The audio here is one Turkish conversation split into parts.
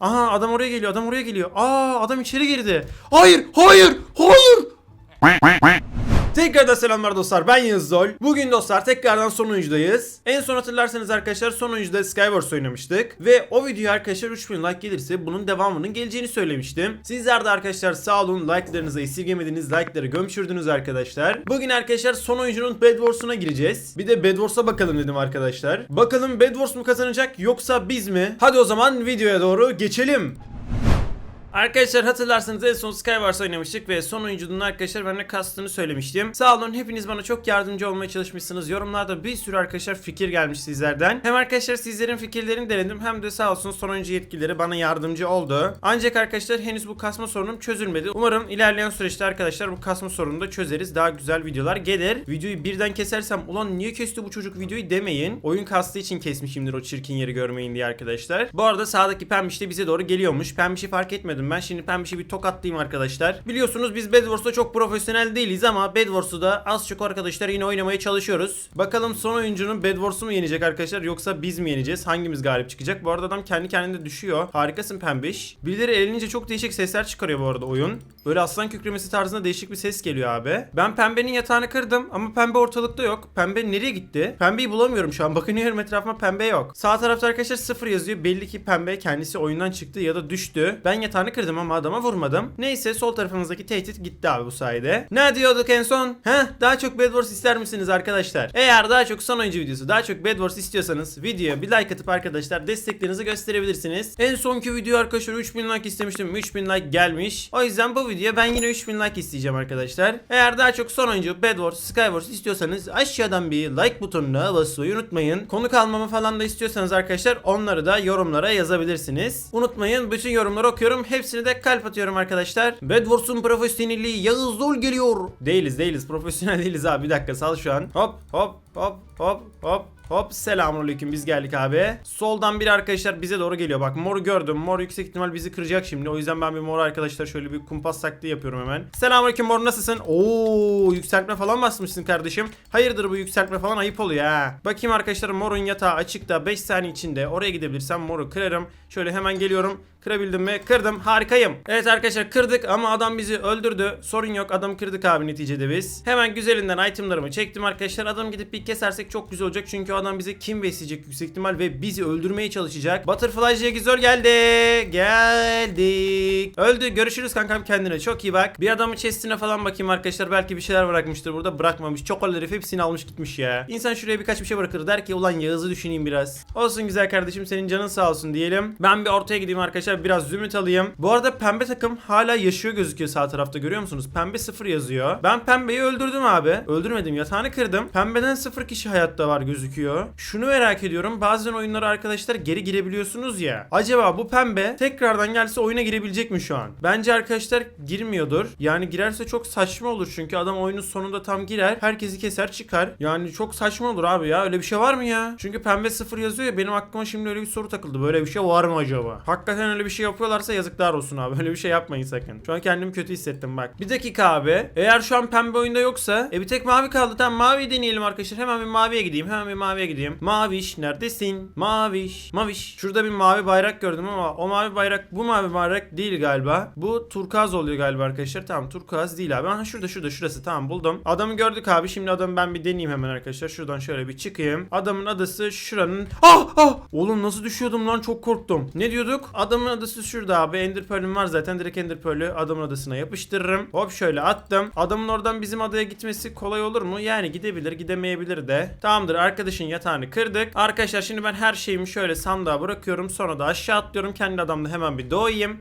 Aha adam oraya geliyor adam oraya geliyor. Aa adam içeri girdi. Hayır hayır hayır. Tekrardan selamlar dostlar ben Yağız Zol. Bugün dostlar tekrardan son oyuncudayız. En son hatırlarsanız arkadaşlar son oyuncuda Skywars oynamıştık. Ve o videoya arkadaşlar 3000 like gelirse bunun devamının geleceğini söylemiştim. Sizler de arkadaşlar sağ olun like'larınızı esirgemediniz like'ları gömçürdünüz arkadaşlar. Bugün arkadaşlar son oyuncunun Bed Wars'una gireceğiz. Bir de Bed Wars'a bakalım dedim arkadaşlar. Bakalım Bed Wars mu kazanacak yoksa biz mi? Hadi o zaman videoya doğru geçelim. Arkadaşlar hatırlarsanız en son Skywars oynamıştık ve son oyuncunun arkadaşlar bana kastını söylemiştim. Sağ olun hepiniz bana çok yardımcı olmaya çalışmışsınız. Yorumlarda bir sürü arkadaşlar fikir gelmiş sizlerden. Hem arkadaşlar sizlerin fikirlerini denedim hem de sağ olsun son oyuncu yetkilileri bana yardımcı oldu. Ancak arkadaşlar henüz bu kasma sorunum çözülmedi. Umarım ilerleyen süreçte arkadaşlar bu kasma sorununu da çözeriz. Daha güzel videolar gelir. Videoyu birden kesersem ulan niye kesti bu çocuk videoyu demeyin. Oyun kastığı için kesmişimdir o çirkin yeri görmeyin diye arkadaşlar. Bu arada sağdaki pembiş de bize doğru geliyormuş. Pembişi fark etmedim ben. Şimdi pembişi bir tokatlayayım arkadaşlar. Biliyorsunuz biz Bed Wars'ta çok profesyonel değiliz ama Bed Wars'u da az çok arkadaşlar yine oynamaya çalışıyoruz. Bakalım son oyuncunun Bed Wars'u mu yenecek arkadaşlar yoksa biz mi yeneceğiz? Hangimiz galip çıkacak? Bu arada adam kendi kendine düşüyor. Harikasın pembiş. Birileri elince çok değişik sesler çıkarıyor bu arada oyun. Böyle aslan kükremesi tarzında değişik bir ses geliyor abi. Ben pembenin yatağını kırdım ama pembe ortalıkta yok. Pembe nereye gitti? Pembeyi bulamıyorum şu an. Bakınıyorum etrafıma pembe yok. Sağ tarafta arkadaşlar sıfır yazıyor. Belli ki pembe kendisi oyundan çıktı ya da düştü. Ben yatağını kırdım ama adama vurmadım. Neyse sol tarafımızdaki tehdit gitti abi bu sayede. Ne diyorduk en son? Heh daha çok Bed Wars ister misiniz arkadaşlar? Eğer daha çok son oyuncu videosu daha çok Bed Wars istiyorsanız videoya bir like atıp arkadaşlar desteklerinizi gösterebilirsiniz. En sonki video arkadaşlar 3000 like istemiştim. 3000 like gelmiş. O yüzden bu videoya ben yine 3000 like isteyeceğim arkadaşlar. Eğer daha çok son oyuncu Bed Wars, Skywars istiyorsanız aşağıdan bir like butonuna basmayı unutmayın. Konuk almamı falan da istiyorsanız arkadaşlar onları da yorumlara yazabilirsiniz. Unutmayın bütün yorumları okuyorum. Hepsini de kalp atıyorum arkadaşlar. Bed Wars'un profesyonelliği Yağız Dol geliyor. Değiliz değiliz profesyonel değiliz abi bir dakika sal şu an. Hop hop hop hop hop Hop selamünaleyküm biz geldik abi. Soldan bir arkadaşlar bize doğru geliyor. Bak moru gördüm. Mor yüksek ihtimal bizi kıracak şimdi. O yüzden ben bir mor arkadaşlar şöyle bir kumpas taktiği yapıyorum hemen. Selamünaleyküm mor nasılsın? Oo yükseltme falan basmışsın kardeşim. Hayırdır bu yükseltme falan ayıp oluyor ha. Bakayım arkadaşlar morun yatağı açıkta 5 saniye içinde. Oraya gidebilirsem moru kırarım. Şöyle hemen geliyorum. Kırabildim mi? Kırdım. Harikayım. Evet arkadaşlar kırdık ama adam bizi öldürdü. Sorun yok. Adam kırdık abi neticede biz. Hemen güzelinden itemlarımı çektim arkadaşlar. Adam gidip bir kesersek çok güzel olacak. Çünkü adam bize kim besleyecek yüksek ihtimal ve bizi öldürmeye çalışacak. Butterfly Jegizor geldi. Geldik. Öldü. Görüşürüz kankam kendine. Çok iyi bak. Bir adamın chestine falan bakayım arkadaşlar. Belki bir şeyler bırakmıştır burada. Bırakmamış. Çokolar herif hepsini almış gitmiş ya. İnsan şuraya birkaç bir şey bırakır. Der ki ulan Yağız'ı düşüneyim biraz. Olsun güzel kardeşim senin canın sağ olsun diyelim. Ben bir ortaya gideyim arkadaşlar. Biraz zümrüt alayım. Bu arada pembe takım hala yaşıyor gözüküyor sağ tarafta görüyor musunuz? Pembe sıfır yazıyor. Ben pembeyi öldürdüm abi. Öldürmedim yatağını kırdım. Pembeden sıfır kişi hayatta var gözüküyor. Şunu merak ediyorum. Bazen oyunlara arkadaşlar geri girebiliyorsunuz ya. Acaba bu pembe tekrardan gelse oyuna girebilecek mi şu an? Bence arkadaşlar girmiyordur. Yani girerse çok saçma olur çünkü adam oyunun sonunda tam girer. Herkesi keser çıkar. Yani çok saçma olur abi ya. Öyle bir şey var mı ya? Çünkü pembe sıfır yazıyor ya benim aklıma şimdi öyle bir soru takıldı. Böyle bir şey var mı acaba? Hakikaten öyle bir şey yapıyorlarsa yazıklar olsun abi. Öyle bir şey yapmayın sakın. Şu an kendimi kötü hissettim bak. Bir dakika abi. Eğer şu an pembe oyunda yoksa e bir tek mavi kaldı. Tamam mavi deneyelim arkadaşlar. Hemen bir maviye gideyim. Hemen bir maviye gideyim. Maviş neredesin? Maviş. Maviş. Şurada bir mavi bayrak gördüm ama o mavi bayrak bu mavi bayrak değil galiba. Bu turkuaz oluyor galiba arkadaşlar. Tamam turkuaz değil abi. Aha şurada şurada şurası. Tamam buldum. Adamı gördük abi. Şimdi adamı ben bir deneyeyim hemen arkadaşlar. Şuradan şöyle bir çıkayım. Adamın adası şuranın. Ah ah. Oğlum nasıl düşüyordum lan çok korktum. Ne diyorduk? Adamın adası şurada abi. Ender Pearl'üm var zaten. Direkt Ender Pearl'ü adamın adasına yapıştırırım. Hop şöyle attım. Adamın oradan bizim adaya gitmesi kolay olur mu? Yani gidebilir gidemeyebilir de. Tamamdır arkadaşın yatağını kırdık. Arkadaşlar şimdi ben her şeyimi şöyle sandığa bırakıyorum. Sonra da aşağı atlıyorum. Kendi adamda hemen bir doğayım.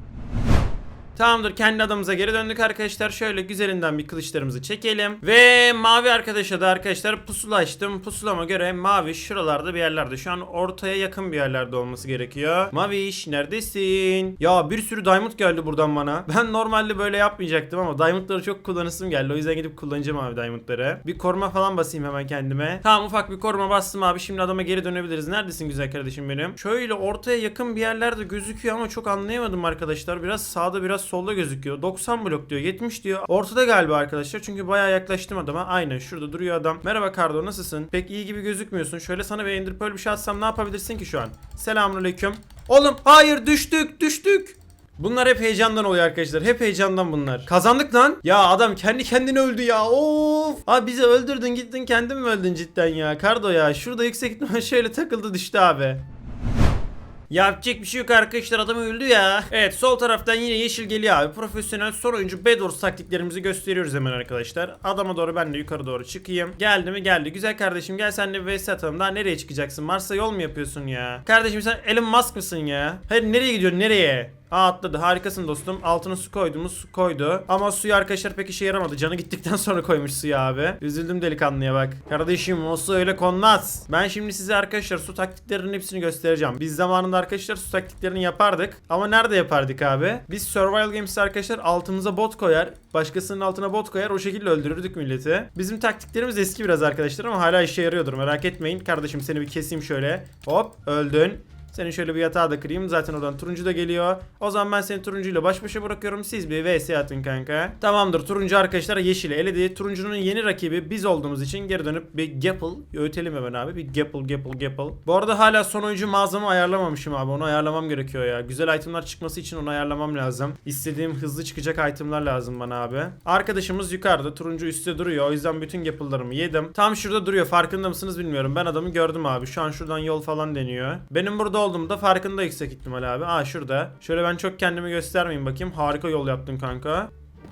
Tamamdır kendi adamımıza geri döndük arkadaşlar. Şöyle güzelinden bir kılıçlarımızı çekelim. Ve mavi arkadaşa da arkadaşlar pusula açtım. Pusulama göre mavi şuralarda bir yerlerde. Şu an ortaya yakın bir yerlerde olması gerekiyor. Maviş neredesin? Ya bir sürü diamond geldi buradan bana. Ben normalde böyle yapmayacaktım ama diamondları çok kullanısım geldi. O yüzden gidip kullanacağım abi diamondları. Bir koruma falan basayım hemen kendime. Tamam ufak bir koruma bastım abi. Şimdi adama geri dönebiliriz. Neredesin güzel kardeşim benim? Şöyle ortaya yakın bir yerlerde gözüküyor ama çok anlayamadım arkadaşlar. Biraz sağda biraz solda gözüküyor. 90 blok diyor. 70 diyor. Ortada galiba arkadaşlar. Çünkü bayağı yaklaştım adama. Aynen şurada duruyor adam. Merhaba Kardo nasılsın? Pek iyi gibi gözükmüyorsun. Şöyle sana bir Ender Pearl bir şey atsam ne yapabilirsin ki şu an? Selamünaleyküm. Oğlum hayır düştük düştük. Bunlar hep heyecandan oluyor arkadaşlar. Hep heyecandan bunlar. Kazandık lan. Ya adam kendi kendine öldü ya. Of. Abi bizi öldürdün gittin kendin mi öldün cidden ya? Kardo ya. Şurada yüksek şöyle takıldı düştü abi. Yapacak bir şey yok arkadaşlar adam öldü ya. Evet sol taraftan yine yeşil geliyor abi. Profesyonel son oyuncu Bedwars taktiklerimizi gösteriyoruz hemen arkadaşlar. Adama doğru ben de yukarı doğru çıkayım. Geldi mi geldi. Güzel kardeşim gel sen de vs atalım. Daha nereye çıkacaksın? Mars'a yol mu yapıyorsun ya? Kardeşim sen Elon Musk mısın ya? Hayır nereye gidiyorsun nereye? Aa atladı harikasın dostum. Altına su koyduğumuz su koydu. Ama suyu arkadaşlar pek işe yaramadı. Canı gittikten sonra koymuş suyu abi. Üzüldüm delikanlıya bak. Kardeşim o su öyle konmaz. Ben şimdi size arkadaşlar su taktiklerinin hepsini göstereceğim. Biz zamanında arkadaşlar su taktiklerini yapardık. Ama nerede yapardık abi? Biz Survival Games'te arkadaşlar altımıza bot koyar. Başkasının altına bot koyar. O şekilde öldürürdük milleti. Bizim taktiklerimiz eski biraz arkadaşlar ama hala işe yarıyordur. Merak etmeyin. Kardeşim seni bir keseyim şöyle. Hop öldün. Senin şöyle bir yatağı da kırayım. Zaten oradan turuncu da geliyor. O zaman ben seni turuncuyla baş başa bırakıyorum. Siz bir vs atın kanka. Tamamdır. Turuncu arkadaşlar yeşili eledi. Turuncunun yeni rakibi biz olduğumuz için geri dönüp bir Gapple öğütelim hemen abi. Bir Gapple Gapple Gapple. Bu arada hala son oyuncu mağazamı ayarlamamışım abi. Onu ayarlamam gerekiyor ya. Güzel itemlar çıkması için onu ayarlamam lazım. İstediğim hızlı çıkacak itemlar lazım bana abi. Arkadaşımız yukarıda. Turuncu üstte duruyor. O yüzden bütün Gapple'larımı yedim. Tam şurada duruyor. Farkında mısınız bilmiyorum. Ben adamı gördüm abi. Şu an şuradan yol falan deniyor. Benim burada olduğumda farkında yüksek ihtimal abi. Aa şurada. Şöyle ben çok kendimi göstermeyeyim bakayım. Harika yol yaptın kanka.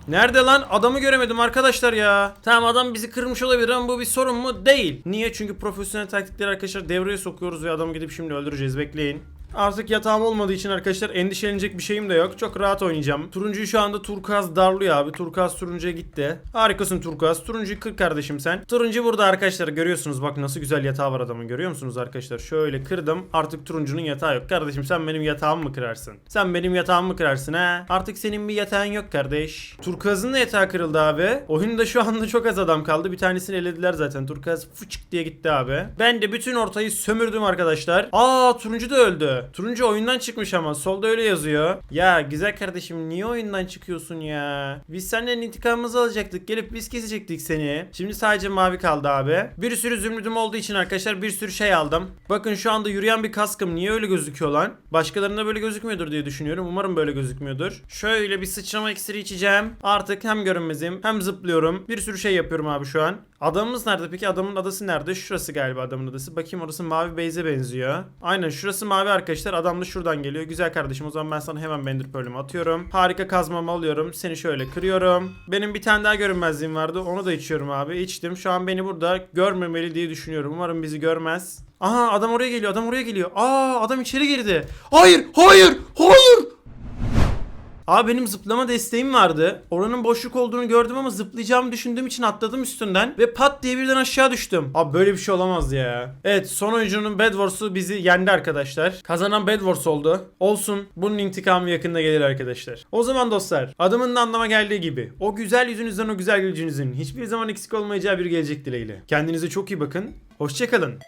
Nerede lan? Adamı göremedim arkadaşlar ya. Tamam adam bizi kırmış olabilir ama bu bir sorun mu? Değil. Niye? Çünkü profesyonel taktikleri arkadaşlar devreye sokuyoruz ve adamı gidip şimdi öldüreceğiz. Bekleyin. Artık yatağım olmadığı için arkadaşlar endişelenecek bir şeyim de yok. Çok rahat oynayacağım. Turuncuyu şu anda Turkuaz darlıyor abi. Turkuaz turuncuya gitti. Harikasın Turkuaz. Turuncuyu kır kardeşim sen. Turuncu burada arkadaşlar görüyorsunuz. Bak nasıl güzel yatağı var adamın. Görüyor musunuz arkadaşlar? Şöyle kırdım. Artık turuncunun yatağı yok. Kardeşim sen benim yatağımı mı kırarsın? Sen benim yatağımı mı kırarsın ha? Artık senin bir yatağın yok kardeş. Turkuaz'ın da yatağı kırıldı abi. Oyunda şu anda çok az adam kaldı. Bir tanesini elediler zaten. Turkuaz fıçık diye gitti abi. Ben de bütün ortayı sömürdüm arkadaşlar. Aa turuncu da öldü. Turuncu oyundan çıkmış ama solda öyle yazıyor. Ya güzel kardeşim niye oyundan çıkıyorsun ya? Biz senden intikamımızı alacaktık. Gelip biz kesecektik seni. Şimdi sadece mavi kaldı abi. Bir sürü zümrüdüm olduğu için arkadaşlar bir sürü şey aldım. Bakın şu anda yürüyen bir kaskım. Niye öyle gözüküyor lan? Başkalarında böyle gözükmüyordur diye düşünüyorum. Umarım böyle gözükmüyordur. Şöyle bir sıçrama iksiri içeceğim. Artık hem görünmezim hem zıplıyorum. Bir sürü şey yapıyorum abi şu an. Adamımız nerede peki? Adamın adası nerede? Şurası galiba adamın adası. Bakayım orası mavi base'e benziyor. Aynen şurası mavi arkadaşlar. Adam da şuradan geliyor. Güzel kardeşim o zaman ben sana hemen Bender Pearl'ümü atıyorum. Harika kazmamı alıyorum. Seni şöyle kırıyorum. Benim bir tane daha görünmezliğim vardı. Onu da içiyorum abi. İçtim. Şu an beni burada görmemeli diye düşünüyorum. Umarım bizi görmez. Aha adam oraya geliyor. Adam oraya geliyor. Aa adam içeri girdi. Hayır, hayır, hayır. Abi benim zıplama desteğim vardı. Oranın boşluk olduğunu gördüm ama zıplayacağımı düşündüğüm için atladım üstünden ve pat diye birden aşağı düştüm. Abi böyle bir şey olamaz ya. Evet son oyuncunun Bed Wars'u bizi yendi arkadaşlar. Kazanan Bed Wars oldu. Olsun bunun intikamı yakında gelir arkadaşlar. O zaman dostlar adımın da anlama geldiği gibi o güzel yüzünüzden o güzel gülcünüzün hiçbir zaman eksik olmayacağı bir gelecek dileğiyle. Kendinize çok iyi bakın. Hoşçakalın.